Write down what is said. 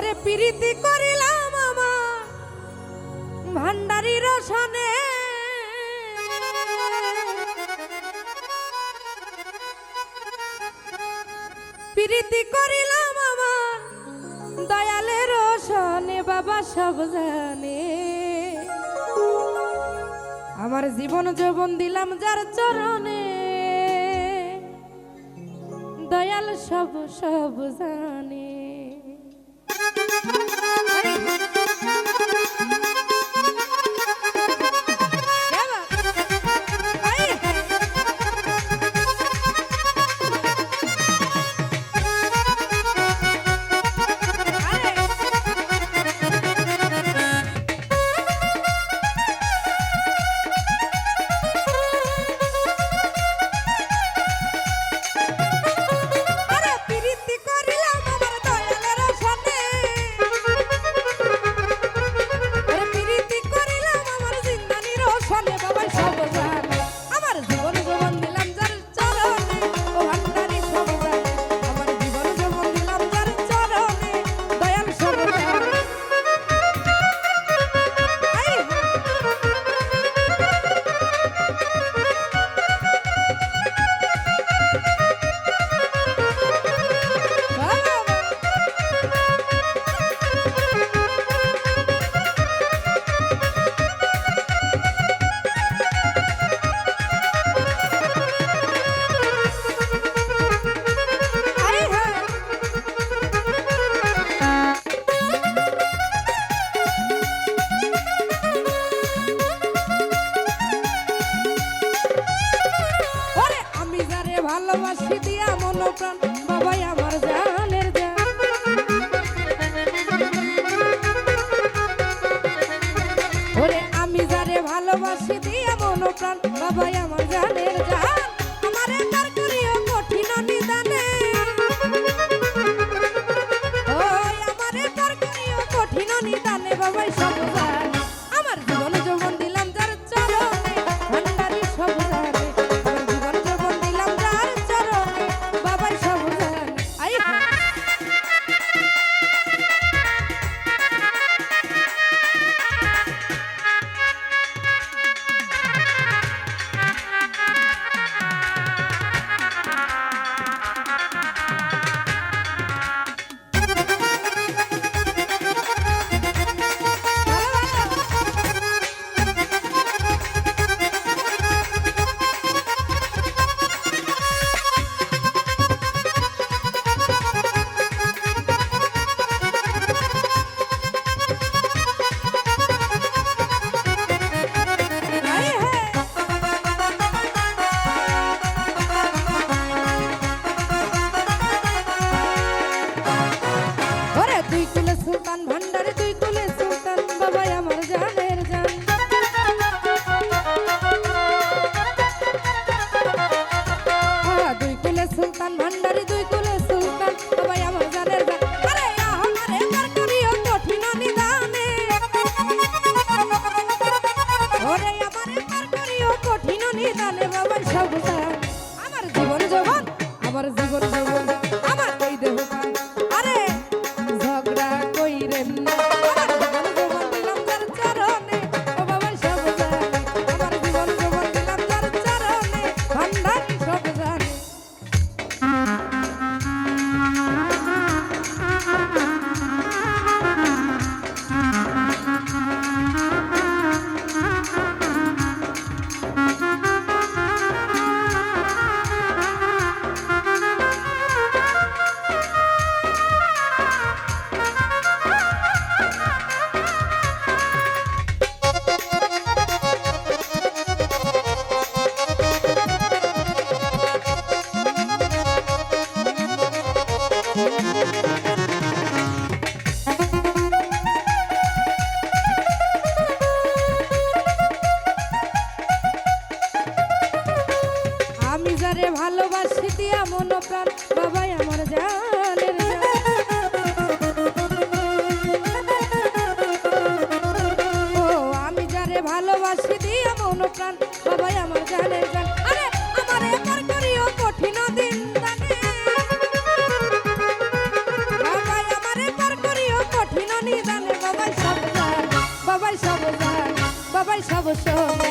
ওরে প্রীতি করিলাম আমা ভান্ডারি রসনে প্রীতি করিলাম আমার দয়ালে রসনে বাবা সব জানে। আমার জীবন যৌবন দিলাম যার চরণে। দয়াল সব সব জানে। Thank you. ভালোবাসি দিয়া মন প্রাণ বাবাই আমার জানের ওরে আমি যারে ভালোবাসি দিয়া মন প্রাণ বাবাই আমার জানের জান। Aire. Mm -hmm. তো